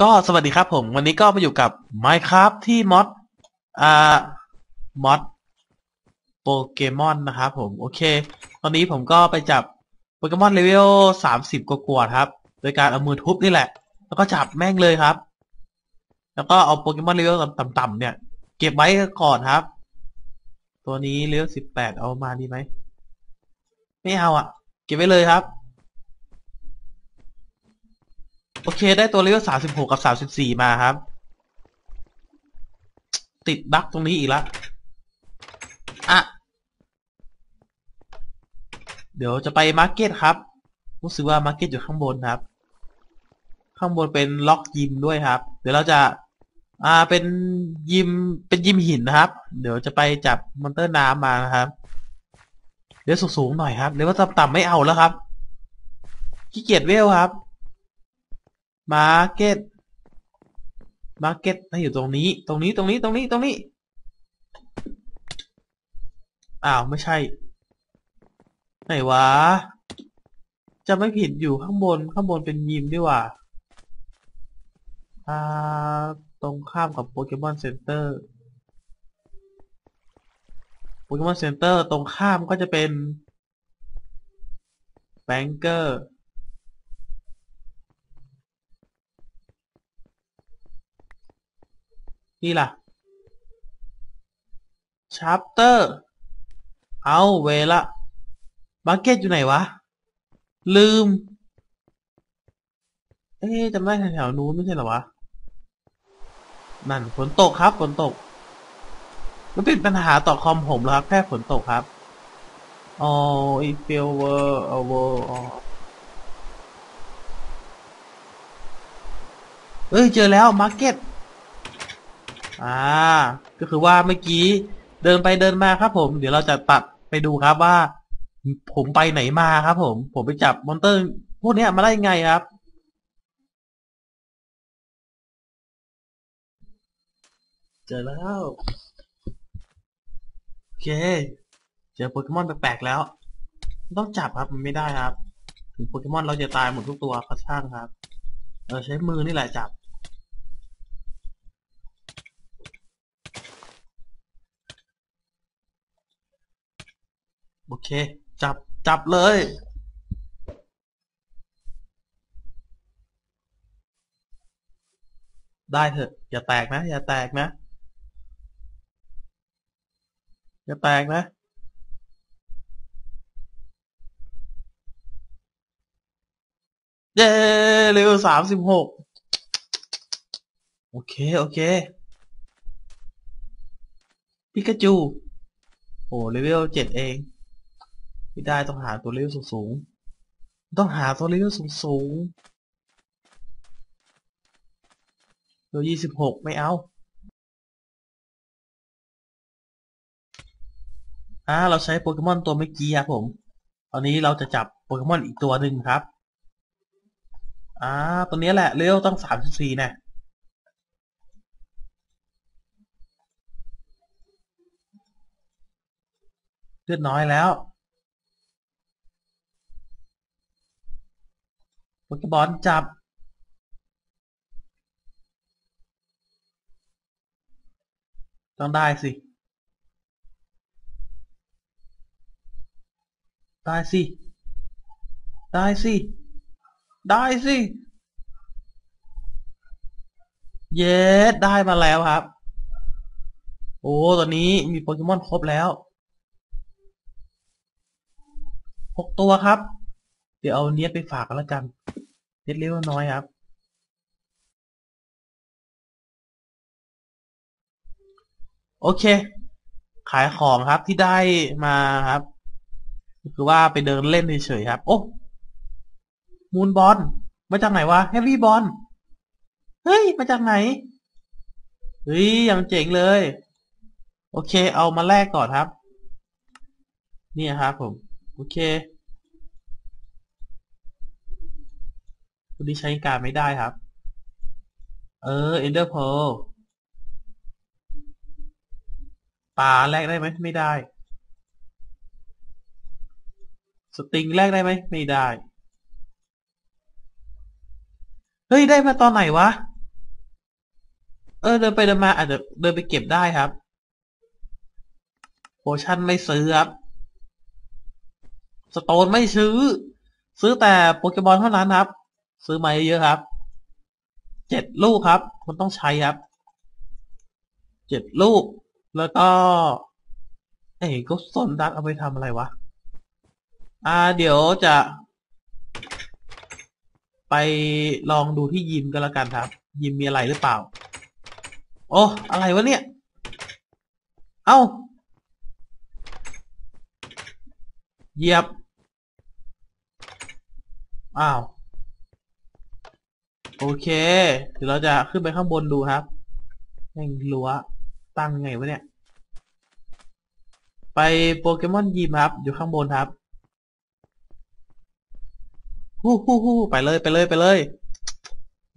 ก็สวัสดีครับผม วันนี้ก็มาอยู่กับ Minecraft ที่มอดอ่ามอดโปเกมอนนะครับผม โอเค ตอนนี้ผมก็ไปจับโปเกมอนเลเวลสามสิบกว่าครับ โดยการเอามือทุบนี่แหละ แล้วก็จับแม่งเลยครับ แล้วก็เอาโปเกมอนเลเวลต่ำๆเนี่ย เก็บไว้ก่อนครับ ตัวนี้เลเวลสิบแปดเอามาดีไหม ไม่เอาอะ เก็บไว้เลยครับ โอเค ได้ตัวเลเวลสามสิบหกกับสามสิบสี่มาครับ ติดบั๊กตรงนี้อีกแล้วอะ เดี๋ยวจะไปมาร์เก็ตครับรู้สึกว่ามาร์เก็ตอยู่ข้างบนครับ ข้างบนเป็นล็อกยิมด้วยครับ เดี๋ยวเราจะ อ่าเป็นยิมเป็นยิมหินนะครับ เดี๋ยวจะไปจับมอนเตอร์น้ำมานะครับ เดี๋ยวสูงๆหน่อยครับเดี๋ยวว่าต่ำๆไม่เอาแล้วครับขี้เกียจเวลครับ มาร์เก็ตมาร์เก็ตให้อยู่ตรงนี้ ตรงนี้ ตรงนี้ ตรงนี้ ตรงนี้ อ้าว ไม่ใช่ ไหนวะ จะไม่ผิดอยู่ข้างบน ข้างบนเป็นยิมดีว่าอ่า ตรงข้ามกับโปเกมอนเซ็นเตอร์ โปเกมอนเซ็นเตอร์ตรงข้ามก็จะเป็นแบงเกอร์ นี่ล่ะชาร์ปเตอร์เอาเวละมาร์เก็ตอยู่ไหนวะ ลืม เอ๊ะจำได้แถวๆนู้นไม่ใช่เหรอวะ นั่นฝนตกครับฝนตก มันเป็นปัญหาต่อคอมผมเหรอครับ แค่ฝนตกครับอ๋ออีเฟลเวอร์เอาเวอร์อ๋อเอ้ย เจอแล้วมาร์เก็ต อ่า ก็คือว่าเมื่อกี้เดินไปเดินมาครับผม เดี๋ยวเราจะตัดไปดูครับว่า ผมไปไหนมาครับผม ผมไปจับมอนเตอร์พวกเนี้ยมาได้ยังไงครับ เจอแล้วโอเค เจอโปเกมอนแปลกๆแล้ว ต้องจับครับมันไม่ได้ครับ ถึงโปเกมอนเราจะตายหมดทุกตัวก็ช่างครับเออใช้มือนี่แหละจับ โอเค จับ จับเลย ได้เถอะ อย่าแตกนะ อย่าแตกนะ อย่าแตกนะ เย้เร็วสามสิบหกโอเค โอเคปิกาจู โอ้เลเวลเจ็ดเอง ไม่ได้ต้องหาตัวเลเวลสูงๆต้องหาตัวเลเวลสูงๆตัวยี่สิบหกไม่เอาอ่าเราใช้โปเกมอนตัวเมื่อกี้ครับผมตอนนี้เราจะจับโปเกมอนอีกตัวหนึ่งครับอ่าตัวนี้แหละเลเวลต้องสามสิบสี่นะเลือดน้อยแล้ว โปเกบอลจับ ต้องได้สิ ได้สิ ได้สิ ได้สิ เย้ได้มาแล้วครับ โอ้ ตอนนี้มีโปเกมอนครบแล้วหกตัวครับ เดี๋ยวเอาเนี้ยไปฝากกันแล้วกัน นียดเลี้ยวน้อยครับ โอเค ขายของครับที่ได้มาครับ คือว่าไปเดินเล่นเฉยๆครับ โอ้มูนบอลมาจากไหนวะเฮฟวี่บอลเฮ้ย มาจากไหน เฮ้ยยังเจ๋งเลย โอเค เอามาแลกก่อนครับ นี่ครับผม โอเค ตัวนี้ใช้การไม่ได้ครับ เออเอนเดอร์เพลปลาแลกได้ไหมไม่ได้ สติงแลกได้ไหมไม่ได้ เฮ้ย ได้มาตอนไหนวะ เออ เดินไปเดินมาอาจจะเดินไปเก็บได้ครับโพชั่นไม่ซื้อครับ สโตนไม่ซื้อ ซื้อแต่โปเกมอนเท่านั้นครับ ซื้อมาเยอะครับ เจ็ดลูกครับมันต้องใช้ครับ เจ็ดลูก แล้วก็ เอ้ยก็สนดักเอาไปทำอะไรวะ อ่า เดี๋ยวจะ ไปลองดูที่ยิมกันละกันครับ ยิมมีอะไรหรือเปล่า โอ้ อะไรวะเนี่ย เอ้า เหยียบ อ้าว โอเค เดี๋ยวเราจะขึ้นไปข้างบนดูครับแม่งรั้วตั้งไงวะเนี่ย ไปโปเกมอนยิมครับ อยู่ข้างบนครับฮู้ฮู้ฮู้ไปเลยไปเลยไปเลย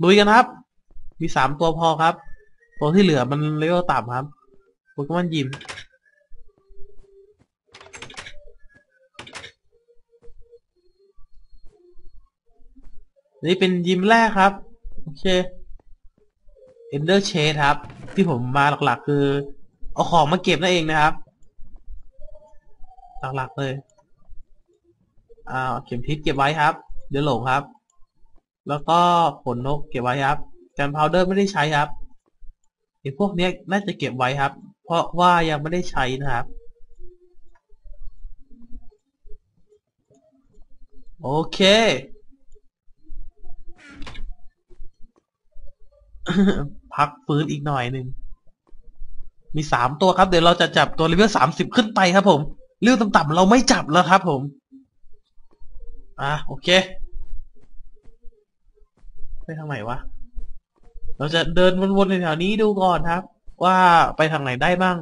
ลุยกันครับ มีสามตัวพอครับ ตัวที่เหลือมันเลเวลต่ำครับโปเกมอนยิม นี่เป็นยิมแรกครับ โอเค Ender Chase ครับ ที่ผมมาหลักๆ คือ เอาของมาเก็บนั่นเองนะครับ หลักๆเลยอ่าเข็มทิศเก็บไว้ครับ เดี๋ยวหลงครับ แล้วก็ขนนกเก็บไว้ครับแกนพาวเดอร์ไม่ได้ใช้ครับไอ้พวกเนี้ยน่าจะเก็บไว้ครับ เพราะว่ายังไม่ได้ใช้นะครับ โอเค พักฟื้นอีกหน่อยหนึ่ง มีสามตัวครับ เดี๋ยวเราจะจับตัวเลเวลสามสิบขึ้นไปครับผมเรื่องต่ำๆเราไม่จับแล้วครับผม อะโอเค ไปทางไหนวะ เราจะเดินวนๆในแถวนี้ดูก่อนครับ ว่าไปทางไหนได้บ้าง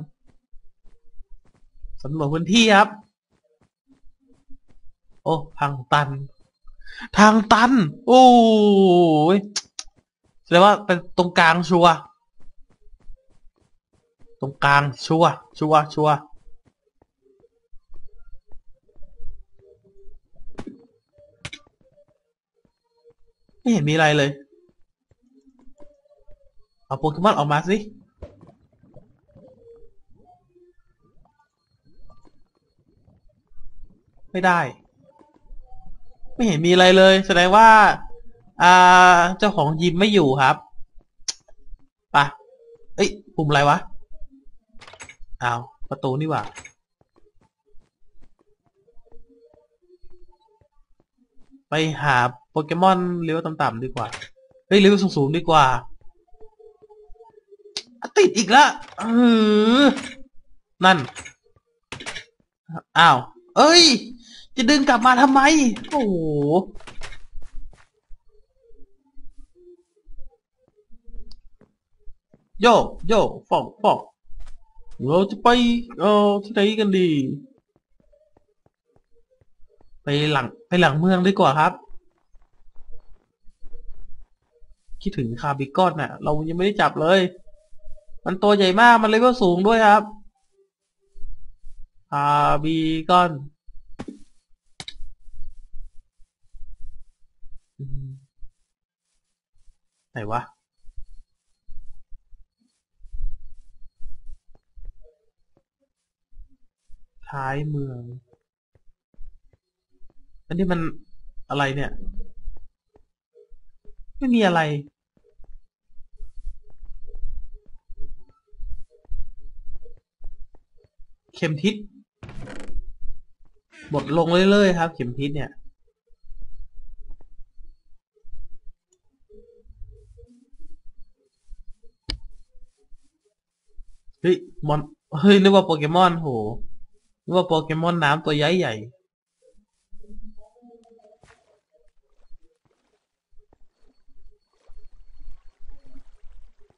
สำรวจพื้นที่ครับ โอ้ ทางตัน ทางตัน โอ้ย แสดงว่าเป็นตรงกลางชัวร์ตรงกลางชัวร์ชัวร์ชัวร์ไม่เห็นมีอะไรเลย เอาโปเกมอนออกมาสิไม่ได้ ไม่เห็นมีอะไรเลย แสดงว่า อ่า เจ้าของยิมไม่อยู่ครับปะเอ้ย ปุ่มอะไรวะ อ้าว ประตูนี่หว่า ไปหาโปเกมอนเลเวลต่ำๆดีกว่า เฮ้ยเลเวลสูงๆดีกว่า ติดอีกล้วเออนั่น อ้าว เอ้ย จะดึงกลับมาทำไม โอ้โห โยโยฟอกฟอกเราจะไปเออที่ไหนกันดี ไปหลังไปหลังเมืองดีกว่าครับ คิดถึงคาบิกอนน่ะ เรายังไม่ได้จับเลย มันตัวใหญ่มากมันเลเวลสูงด้วยครับคาบิกอนอืมไหนวะ ท้ายเมือง อันนี้มันอะไรเนี่ย ไม่มีอะไร เข็มทิศบดลงเรื่อยๆครับ เข็มทิศเนี่ยเฮ้ยมอนเฮ้ยนึกว่าโปเกมอนโห นึกว่าโปเกมอนน้ำตัวใหญ่ใหญ่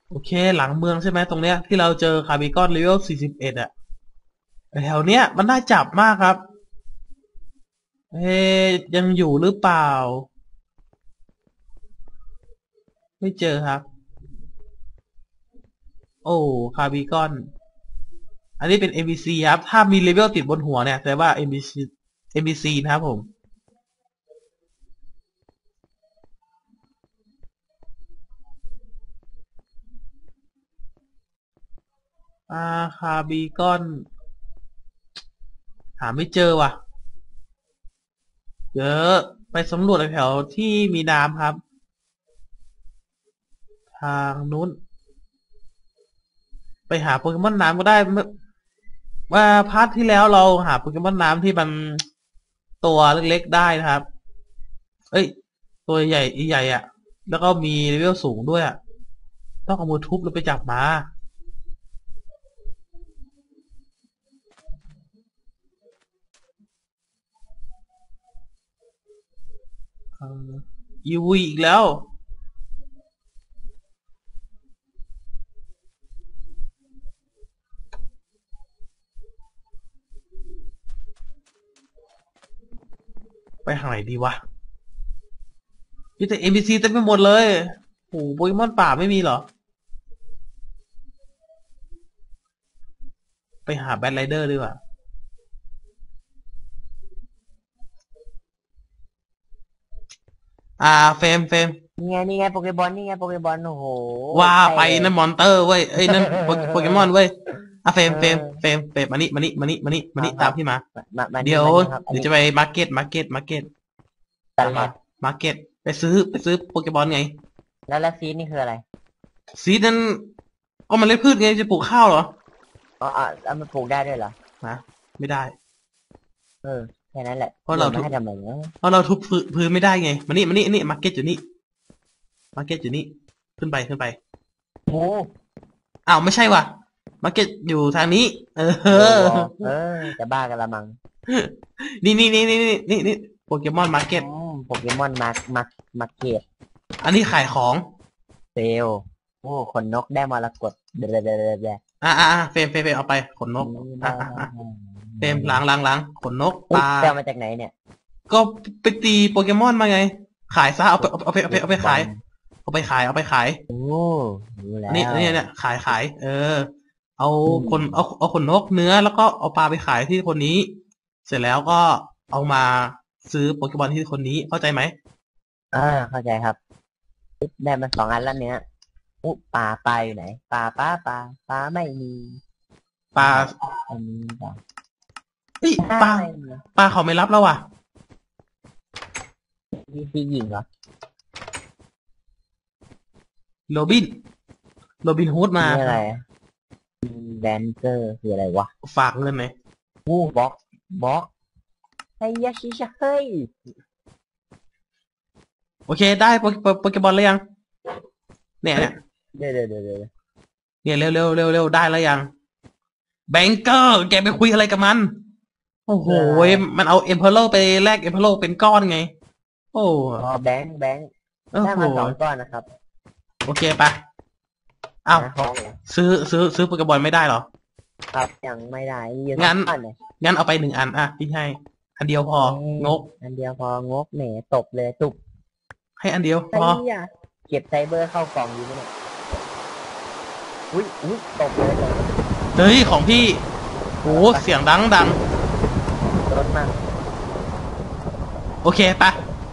โอเค หลังเมืองใช่ไหมตรงเนี้ยที่เราเจอคาร์บิกอนเลเวล41อะแถวเนี้ยมันน่าจับมากครับเอ๊ยยังอยู่หรือเปล่า ไม่เจอครับ โอ้คาร์บิกอน อันนี้เป็น NPC ครับ ถ้ามีเลเวลติดบนหัวเนี่ยแสดงว่า NPC NPC นะครับผม อาคาบีกอน หาไม่เจอว่ะเยอไปสำรวจแถวที่มีน้ำครับ ทางนู้น ไปหาโปเกมอนน้ำก็ได้เมื่อ ว่าพาร์ทที่แล้วเราหาโปเกมอนน้ำที่มันตัวเล็กๆได้นะครับ เอ้ย ตัวใหญ่ใหญ่อะแล้วก็มีเลเวลสูงด้วยอะต้องเอามือทุบแล้วไปจับมาอ่ออีวีอีกแล้ว ไปทางไหนดีวะมีแต่ NPC เต็มไปหมดเลยโอ้โหโปเกมอนป่าไม่มีเหรอ ไปหาแบทไรเดอร์ดีกว่า อ่าเฟรมเฟรมนี่ไงนี่ไงโปเกบอลนี่ไงโปเกบอลโอ้โหว่าไปเท่นั่นมอนเตอร์เว้ยเอ้ยนั่นโปเกโปเกมอนเว้ย อะเฟรมเฟรมเฟรมเฟรมมานี่มานี่มานี่มานี่มานี่ครับตามพี่มา มามาเดี๋ยวมาครับอันเดี๋ยวนี้จะไปมาร์เก็ตมาร์เก็ตมาร์เก็ตตลาดมาร์เก็ตไปซื้อไปซื้อโปเกบอลไง แล้วแล้วซีดนี่คืออะไร ซีดนั้นก็มันเล็ดพืชไงจะปลูกข้าวเหรออ๋ออ๋อเอามาปลูกได้ด้วยเหรอนะไม่ได้ เออแค่นั้นแหละเพราะเราไม่ให้ทำอะไรเนอะเพราะเราทุบพื้นพื้นไม่ได้ไงมานี่มานี่นี่มาร์เก็ตอยู่นี่มาร์เก็ตอยู่นี่ขึ้นไปขึ้นไปโอ้อ้าวไม่ใช่ว่ะ มาร์เก็ตอยู่ทางนี้เออเออ เออจะบ้ากันละมัง นี่นี่นี่นี่นี่นี่นี่โปเกมอนมาร์เก็ตอืมโปเกมอนมามามาเก็ตอันนี้ขายของ เซลโอ้ขนนกได้มรกตเดเดเดเดเดอ่าอ่าเฟรมเฟรมเฟรมเอาไปขนนกอะอะอะเฟรมล้างล้างล้างขนนกปเฮ้ยลาไปเอามาจากไหนเนี่ย ก็ไปตีโปเกมอนมาไง ขายซะเอาไปเอาไปเอาไปเอาไปขาย เอาไปขายเอาไปขาย โอ้รู้แล้วนี่นี่เนี่ยขายขาย เออ เอาคนเอาเอาขนนกเนื้อแล้วก็เอาปลาไปขายที่คนนี้ เสร็จแล้วก็เอามาซื้อโปเกมอนที่คนนี้เข้าใจไหมอ่า เข้าใจครับได้มาสองอันแล้วเนี้ยอุ๊ปลาปลาอยู่ไหนปลาปลาปลาปลาไม่มีปลาอันนี้ปลาเฮ้ยปลาไม่มีปลาเขาไม่รับแล้วว่ะพี่พี่หญิงเหรอโรบินโรบินฮูดมานี่อะไร แดนเซอร์คืออะไรวะฝากเงินไหมวูบ็อกบ็อกไอ้ยาชิชะเฮ้ยโอเค ได้โปเกโปเกมอนแล้วยัง เนี่ยเนี่ยเดี๋ยวเดี๋ยวเดี๋ยวเดี๋ยวเนี่ยเร็วเร็วเร็วเร็วได้แล้วยัง แบงเกอร์แกไปคุยอะไรกับมัน โอ้โหมันเอาเอ็มเพลโลไปแลกเอ็มเพลโลเป็นก้อนไง โอ้อ๋อแบงค์แบงค์โอ้ได้โหมาสองก้อนนะครับ โอเคปะ อ้าวนะห้องเหรอซื้อซื้อซื้อโปเกมอนไม่ได้เหรอ ครับยังไม่ได้มีงั้นสอก้อนเนี่ยงั้นเอาไปหนึ่งอันอะพี่ให้ อันเดียวพองก อันเดียวพองกแหมตบเลยตุบให้อันเดียวพไอ้อเหี้ยเก็บไซเบอร์เข้ากล่องอยู่ไหมเนี่ยอุ้ยอุ้ยตบเลยตบเลยเฮ้ยของพี่โหเสียงดังดังรถมากโอเคปะ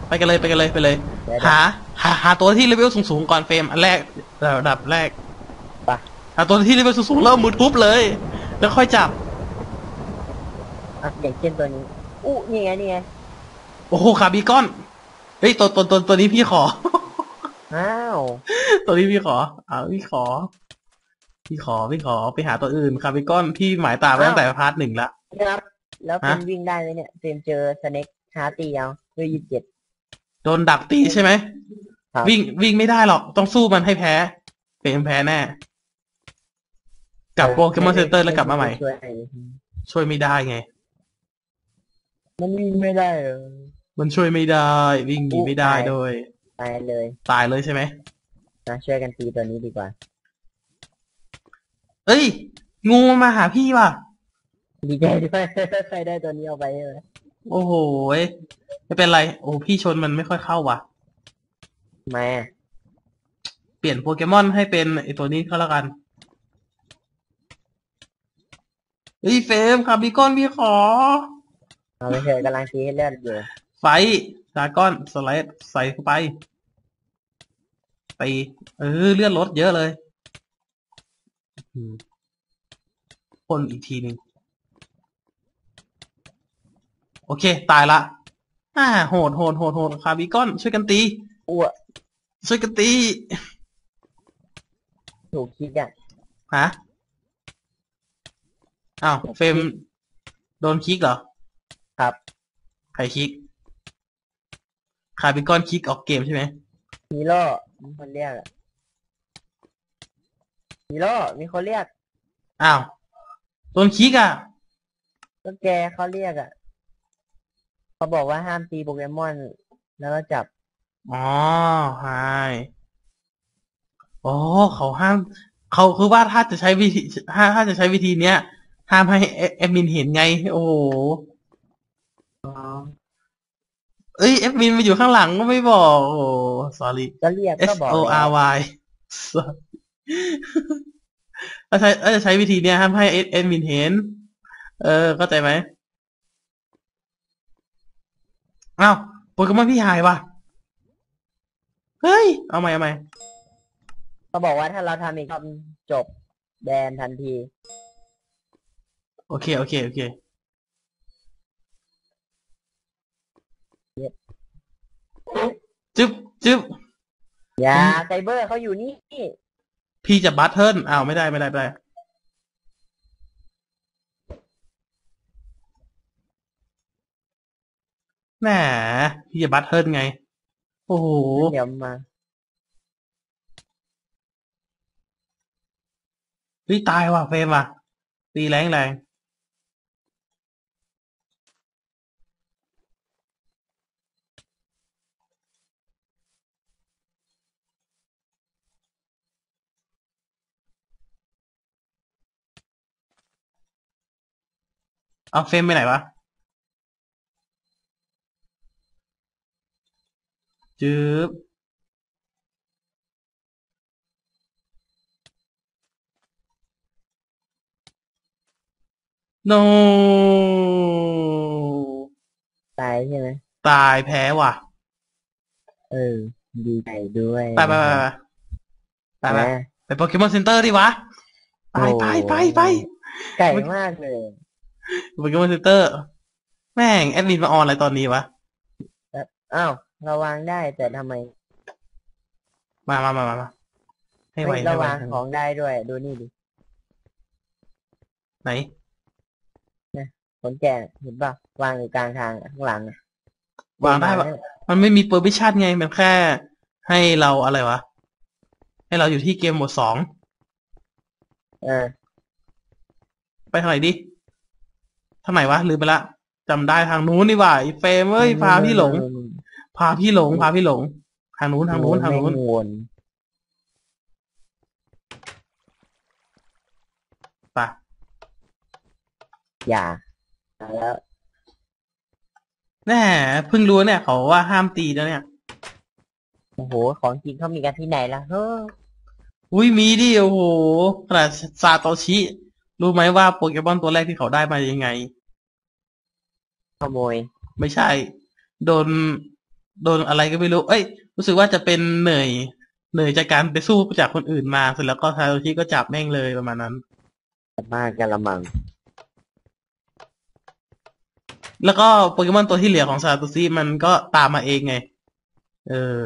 ไปกันเลยไปกันเลยไปเลยเดี๋ยวหาหาหาตัวที่เลเวลสูงๆก่อนเฟรมอันแรกระดับแรก ไปหาตัวที่เลเวลสูงๆแล้วเอามือทุบเลย แล้วค่อยจับ อะอย่างเช่นตัวนี้ อู้นี่ไงนี่ไงโอ้โหคาร์บีกอน เฮ้ยตัวตัวตัวตัวนี้พี่ขอ อ้าวตัวนี้พี่ขออ่าพี่ขอ พี่ขอพี่ขอไปหาตัวอื่นคาร์บีกอนพี่หมายตาไว้ตั้งแต่พาร์ทหนึ่งละครับ แล้วเป็นฮะ วิ่งได้ไหมเนี่ยเตรียมเจอสเน็กหาตีเอาด้วยยี่สิบเจ็ด โดนดักตีใช่ไหม ครับ วิ่งวิ่งไม่ได้หรอก ต้องสู้มันให้แพ้เฟรมแพ้แน่ กลับโปเกมอนเซ็นเตอร์แล้วกลับมาใหม่ ช่วยช่วยไม่ได้ไง มันวิ่งไม่ได้เหรอ มันช่วยไม่ได้ วิ่งหนีอุ๊ไม่ได้ตายโดยตายเลยตายเลยใช่ไหมนะช่วยกันตีตัวนี้ดีกว่า เอ้ย งูมันมาหาพี่ว่ะ ดีใจด้วยใครได้ตัวนี้เอาไปใช่ไหมโอ้โหยไม่เป็นไร โอ้พี่ชนมันไม่ค่อยเข้าว่ะ มา เปลี่ยนโปเกมอนให้เป็นไอตัวนี้ก็แล้วกัน เฮ้ยเฟรมคาร์บิกอนพี่ขอ เอาไปเถอะกำลังตีให้เลือดอยู่ไฟดากอนสไลด์ใส่เข้าไปไปเออเลือดลดเยอะเลยอืมพ่นอีกทีหนึ่งโอเค ตายละอ่าโหดโหดโหดโหดคาร์บิกอน ช่วยกันตีอ้วช่วยกันตีถูกคิดอะฮะ อ้าวเฟรมโดนคิกเหรอ ครับ ใครคิกคาร์บิกอนคิกออกเกมใช่ไหมฮีโร่มีคนเรียกอะฮีโร่มีคนเรียกอ้าวโดนคิกอะก็แกเขาเรียกอะเขาบอกว่าห้ามตีโปเกมอน แล้วก็จับ อ๋อใช่อ๋อเขาห้าม เขาคือว่าถ้าจะใช้วิธีถ้าถ้าจะใช้วิธีเนี้ย ห้ามให้แอแอดมินเห็นไง โอ้โหอ๋อเอ้ยแอดมินมาอยู่ข้างหลังก็ไม่บอก โอ้ sorry ก็เรียก S ก็บอก O แล้ว R Y ถ้าใช้ถ้าจะใช้วิธีเนี้ยห้ามให้แอดมินเห็น เออ เข้าใจไหมอ้าวโปเกมอนพี่หายว่ะ เฮ้ย เอาใหม่เอาใหม่เขาบอกว่าถ้าเราทำอีกรอบจบแบนทันที โอเค โอเค โอเค จึ๊บจึ๊บอย่าไซเบอร์เขาอยู่นี่พี่จะบัตเทิลอ้าวไม่ได้ไม่ได้ไม่ได้แหมพี่จะบัตเทิลไง โอ้โหเดี๋ยวมาเฮ้ยตายว่ะเฟรมว่ะตีแรงแรง เอาเฟรมไปไหนวะจึ๊บโนตายใช่ไหมตายแพ้ว่ะ เออ ดีใจด้วยไปไปไปไปไปไปนะไปโปเกมอนเซ็นเตอร์ดิวะ ไปไปไปไปไก่มากเลย โปเกมอนเซ็นเตอร์ แม่งแอดมินมาออนอะไรตอนนี้วะ อ้าวระวังได้แต่ทำไมมามามามามาให้ไวไม่ให้ระไววังของได้ด้วย ดูนี่ดิไหนคนแก่เห็นป่ะวางอยู่กลางทางอะข้างหลังอะวางได้ปะ มันไม่มีเปอร์มิชันไง มันแค่ให้เราอะไรวะ ให้เราอยู่ที่เกมโหมดสอง เออ ไปทางไหนดิ ทางไหนวะลืมไปละจำได้ทางนู้นนี่หว่าไอ้เฟรมเอ้ยพาพี่หลง พาพี่หลง พาพี่หลง ทางนู้นทางนู้นทางนู้นแม่วนไปอย่าแล้วแน่เพิ่งรู้เนี่ย เขาว่าห้ามตีแล้วเนี่ยโอ้โห ของจริงเขามีกันที่ไหนล่ะเฮ้ออุ้ยมีดิโอ้โหขนาดซาโตชิ รู้ไหมว่าโปเกมอนตัวแรกที่เขาได้มายังไง ขโมย ไม่ใช่ โดน โดนอะไรก็ไม่รู้ เอ้ย รู้สึกว่าจะเป็นเหนื่อย เหนื่อยจากการไปสู้จากคนอื่นมา เสร็จแล้วก็ซาโตชิก็จับแม่งเลยประมาณนั้น มากกันละมัง แล้วก็โปเกมอนตัวที่เหลือของซาโตชิมันก็ตามมาเองไง เออ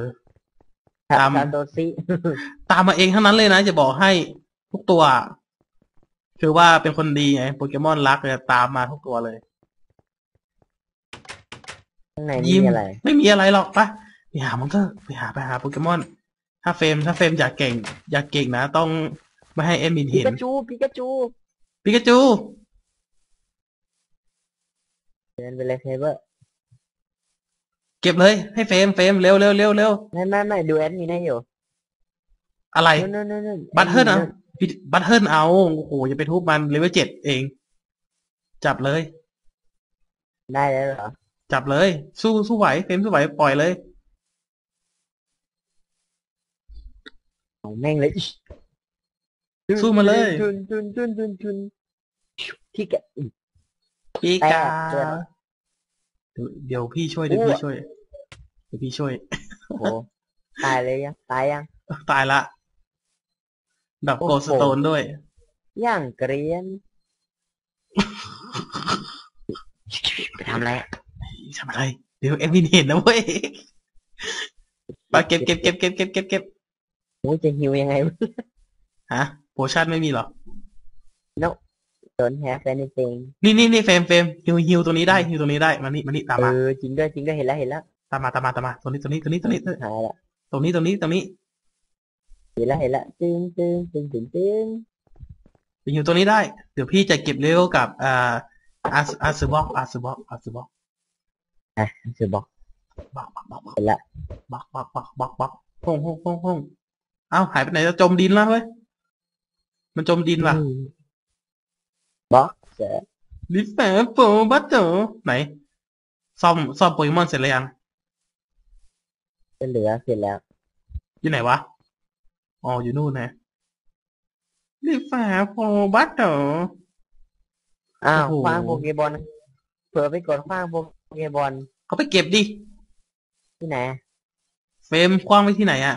ตาม ซานโตซิ ตามมาเองทั้งนั้นเลยนะจะบอกให้ทุกตัว คือว่าเป็นคนดีไงโปเกมอนรักเลยตามมาทุกตัวเลยข้างในยิ้มีมอะไร ไม่มีอะไรหรอกไปไปหามอนเตอร์ไปหาไปหาโปเกมอน ถ้าเฟรมถ้าเฟรมอยากเก่ง อยากเก่งนะ ต้องไม่ให้เอ็มมินปิเห็นกาจูปิกาจูปิกาจู เดินไปเลยเซเบอร์เก็บเลยให้เฟรมเฟรมเร็วเร็วเร็วเร็วไม่ไม่ไม่ดูแอดมีได้อยู่อะไร นู่นนู่นนู่นบัตเทิลเอา พี่บัตเทิลเอา โอ้โหอย่าไปทุบมันเลเวลเจ็ดเอง จับเลย ได้แล้วเหรอ จับเลย สู้สู้ไหวเฟรมสู้ไหวปล่อยเลยของแม่งเลยอิ๊ชสู้มาเลย จุนจุนจุนจุนจุนที่แกอุ๊ยปีกาแตกเกิดเดี๋ยวเดี๋ยวพี่ช่วยเดี๋ยวโอ้พี่ช่วย เดี๋ยวพี่ช่วย โอ้โห ตายเลยยัง ตายยัง ตายละ ดับโอ้โกโหสโตนด้วยย่างเกรียนไปทำอะไรทำอะไร เดี๋ยวเอ็มวินเห็นนะเว้ยไปเก็บเก็บเก็บเก็บเก็บเก็บเก็บโอ้ยจะฮิวยังไงฮะโพชั่นไม่มีเหรอ don't have anything นี่นี่นี่เฟรมเฟรมฮิวฮิวตัวนี้ได้ฮิวตัวนี้ได้มานี่มานี่ตามเอมาอจริงด้วยจริงด้วยเห็นแล้วเห็นแล้วตามมาตามมาตามมาตัวนี้ตัวนี้ตัวนี้ตัวนี้หายละตรงนี้ตรงนี้ตรงนี้ เห็นแล้วเห็นแล้วตึงตึงตึงตึงตึงไปฮิวตัวนี้ได้ เดี๋ยวพี่จะเก็บเลเวลกับอ่าอาร์อาร์ซบ็อกอาร์ซบ็อกอาร์ซบ็อกอะคือบอกบ็อกบ็อกบ็อกบ็อกเห็นละบ็อกบ็อกบ็อกบ็อกบ็อกห้องห้องห้องห้องเอ้าหายไปไหนแล้วจมดินแล้วเว้ยมันจมดินว่ะบอกเสร็จลิฟแฝงโปรบัตเตอร์ไหนซ่อมซ่อมโปเกมอนเสร็จแล้วยัง จะเหลือเสร็จแล้ว อยู่ไหนวะ อ๋ออยู่นู่นนะลิฟแฝงโปรบัตเตอร์อ้าวโอ้โห คว้างโปเกบอลเผื่อไปกดคว้างโปเกบอลเขาไปเก็บดิที่ไหน เฟรมคว้างไว้ที่ไหนอะ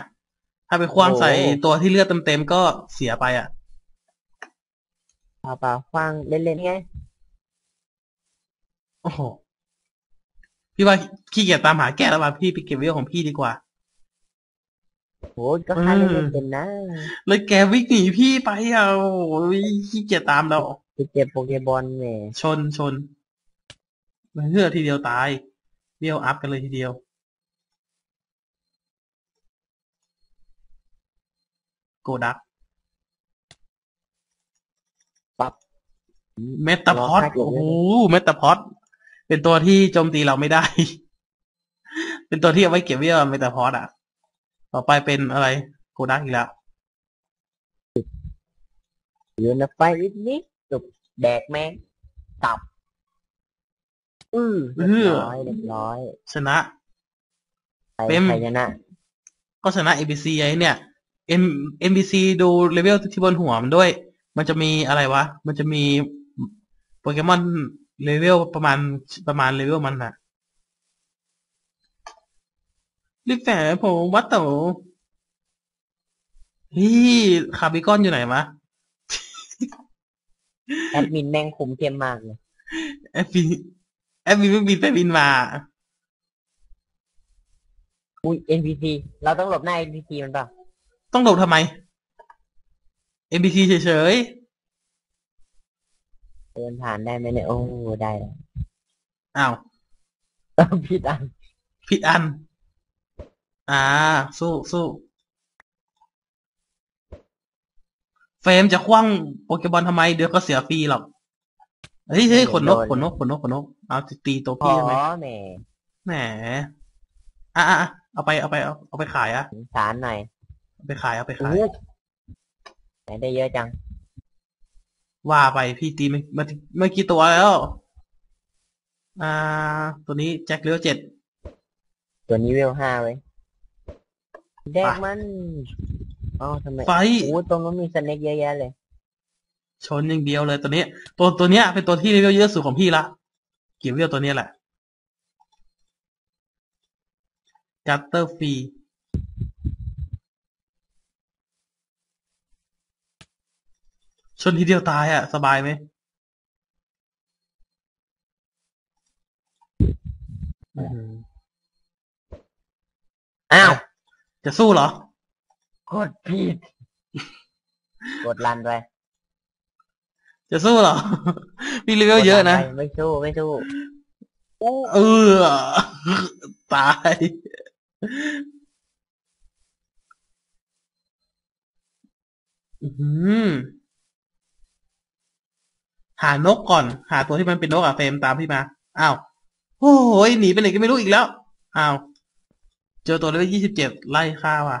ถ้าไปคว้างโอ้ใส่ตัวที่เลือดเต็มๆก็เสียไปอะเปล่าเปล่าคว้างเล่นๆไงโอ้โหพี่ว่าขี้เกียจตามหาแก้แล้วว่ะพี่ไปเก็บเวลของพี่ดีกว่า โหก็ค่าอืมเล่นๆเป็นนะเลยแกวิ่งหนีพี่ไปอะโอ้ยขี้เกียจตามเราไปเก็บโปเกบอลแหมชนชนมันเฮือทีเดียวตายเดียวอัพกันเลยทีเดียว โกดักปั๊บเมตาพอดรอแป๊บเดียวโอ้โหเมตาพอดเป็นตัวที่โจมตีเราไม่ได้ เป็นตัวที่เอาไว้เก็บเวลเมตาพอดอะ ต่อไปเป็นอะไรโกดักอีกแล้ว อยู่ในไฟนิดนิดจุบแดกแม่งตับ อือเรียบร้อยเรียบร้อยชนะ ใครเป็น ใครชนะก็ชนะ NPC ไอ้เนี่ย M NPC ดูเลเวลที่บนหัวมันด้วย มันจะมีอะไรวะ มันจะมีโปเกมอนเลเวลประมาณประมาณเลเวลมันอะ รีบแฝงผมวัดโตฮี่คาร์บิคอนอยู่ไหนวะแอดมินแม่งคุมเข้มมากเลยแอฟบินแอฟบินไม่บินไปบินมา อุ้ย NPC เราต้องหลบหน้า NPC มันเปล่าต้องหลบทำไม NPC เฉยเดินผ่านได้ไหมเนี่ย โอ้ ได้แล้วๆอ้าวเออผิดอัน ผิดอัน อ่า สู้สู้เฟรมจะคว้างโปเกมอนทำไม เดี๋ยวก็เสียฟรีหรอกเฮ้ยเฮ้ยขนนกโดนขนนกขนนกขนนกเอาตีตัวขพี่อได้ไหมแหมแหมอะอะอะเอาไปเอาไปเอาเอาไปขายอะสงสารหน่อยเอาไปขายเอาไปโอ้ขายโหไหนได้เยอะจัง ว่าไปพี่ตีเมื่อเมื่อเมื่อกี้ตัวแล้ว อ่า ตัวนี้แจ็คเลี้ยวเจ็ดตัวนี้เวลห้าเว้ย แดกไปมันอ๋อทำไมไฟโอ้ตรงนู้นมีสเน็กเยอะแยะเลย ชนอย่างเดียวเลยตัวนี้ ตัวตัวเนี้ยเป็นตัวที่เลเวลเยอะสุดของพี่ละเกี่ยวเวลตัวเนี้ยแหละจัตเตอร์ฟรีชนทีเดียวตายอะ สบายไหมอื้อหืออ้าว จะสู้เหรอ กดผิด กดรันไปจะสู้เหรอ พี่เลเวลเยอะนะ กดรัไปไม่สู้ไม่สู้เออ ตาย อือหือหานกก่อน หาตัวที่มันเป็นนกอะเฟรมตามพี่มา อ้าว โอ้ยหนีไปไหนก็ไม่รู้อีกแล้ว อ้าว เจอตัวเลเวลยี่สิบเจ็ดไล่ฆ่าว่ะ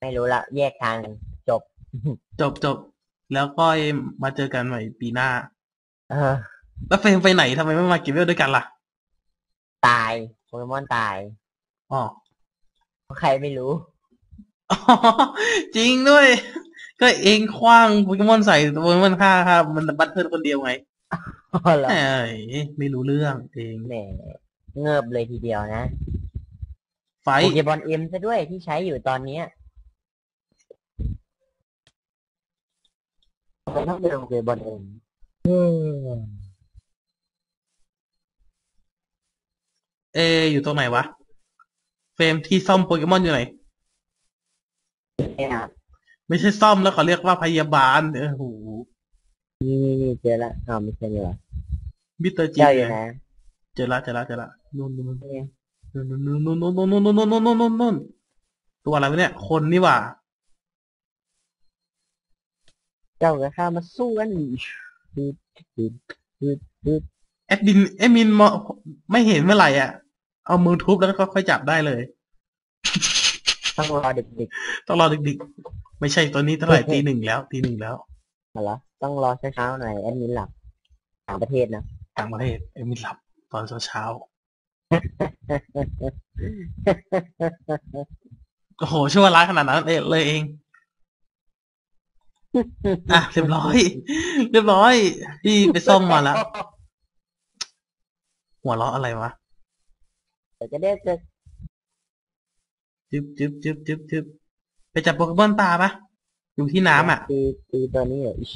ไม่รู้ละ แยกทางกันจบ จบจบแล้วก็มาเจอกันใหม่ปีหน้า เออ แล้วเฟรมไปไหนทำไมไม่มาเก็บเวลด้วยกันล่ะ ตายโปเกมอนตายอ๋อเพราะใครไม่รู้ อ๋อจริงด้วย ก็เองคว้างโปเกมอนใส่โปเกมอนฆ่าครับ มันบัตเทิลคนเดียวไงอ๋อเหรอเอ้ยไม่รู้เรื่องเอง แหม เงิบเลยทีเดียวนะไฟโปเกบอลเอ็มซะด้วยที่ใช้อยู่ตอนเนี้ยไปต้องเดินโอเคบอลเองอืมเอ อยู่ตรงไหนวะ เฟรมที่ซ่อมโปเกมอนอยู่ไหนเนี่ยไม่ใช่ซ่อมแล้วเขาเรียกว่าพยาบาลเออโหนี่นี่นี่เจอละอ้าวไม่ใช่นี่หรอมิสเตอร์จีเจ้าอยู่ไหน เจอละเจอละเจอละนู่นนู่นเนี่ยนู่นนู่นนู่นนู่นนู่นนู่นนู่นนู่นนู่นนู่นนู่นตัวอะไรวะเนี่ย คนนี่หว่า เจ้ากับข้ามาสู้กันฮึดฮึดฮึดฮึดแอดมินแอดมินมอไม่เห็นเมื่อไหร่อะ เอามือทุบแล้วก็ค่อยจับได้เลย ต้องรอเด็กต้องรอดึกๆ ไม่ใช่ตัวนี้เท่าไหร่ตีหนึ่งแล้วตีหนึ่งแล้วๆเหรอต้องรอเช้าๆหน่อยแอดมินหลับต่างประเทศนะ ต่างประเทศแอดมินหลับ ตอนเช้าๆโอ้โหชั่วร้ายขนาดนั้นเองเลยเองอะเรียบร้อย เรียบร้อย พี่ไปซ่อมมาแล้ว หัวเราะอะไรวะเดี๋ยวจะได้เจอจึ๊บจึ๊บจึ๊บจึ๊บจึ๊บไปจับโปเกมอนปลาปะอยู่ที่น้ำอะตีตีตัวนี้เหรออิ๊ชอ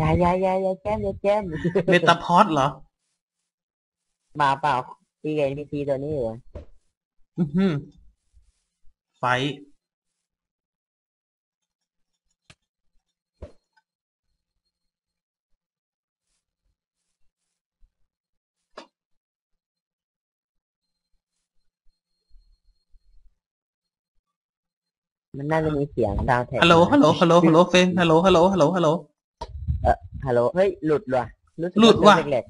ย่าอย่าอย่าอย่าแจมอย่าแจมเมตาพอดเหรอมาเปล่าตีกับ NPC ตัวนี้เหรออือหือไฟท์มันน่าจะมีเสียงดาวแท็กฮัลโหลฮัลโหลฮัลโหลฮัลโหลเฟรมฮัลโหลฮัลโหลฮัลโหลฮัลโหล ฮัลโหล เฮ้ย หลุดว่ะรู้สึกหลุดว่ะเล็ก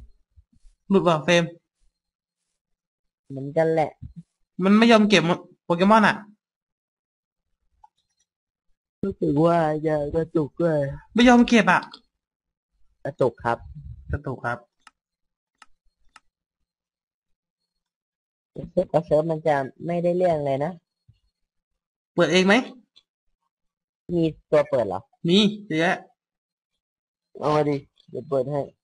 หลุดว่ะเฟรม ๆเหมือนกันแหละ มันไม่ยอมเก็บโปเกมอนอะ รู้สึกว่าจะกระตุกเลยไม่ยอมเก็บอะกระตุกครับ กระตุกครับ รู้สึกว่าเซิร์ฟมันจะไม่ได้เรื่องเลยนะ เปิดเองไหม มีตัวเปิดเหรอ มีเยอะแยะ already the butt hat.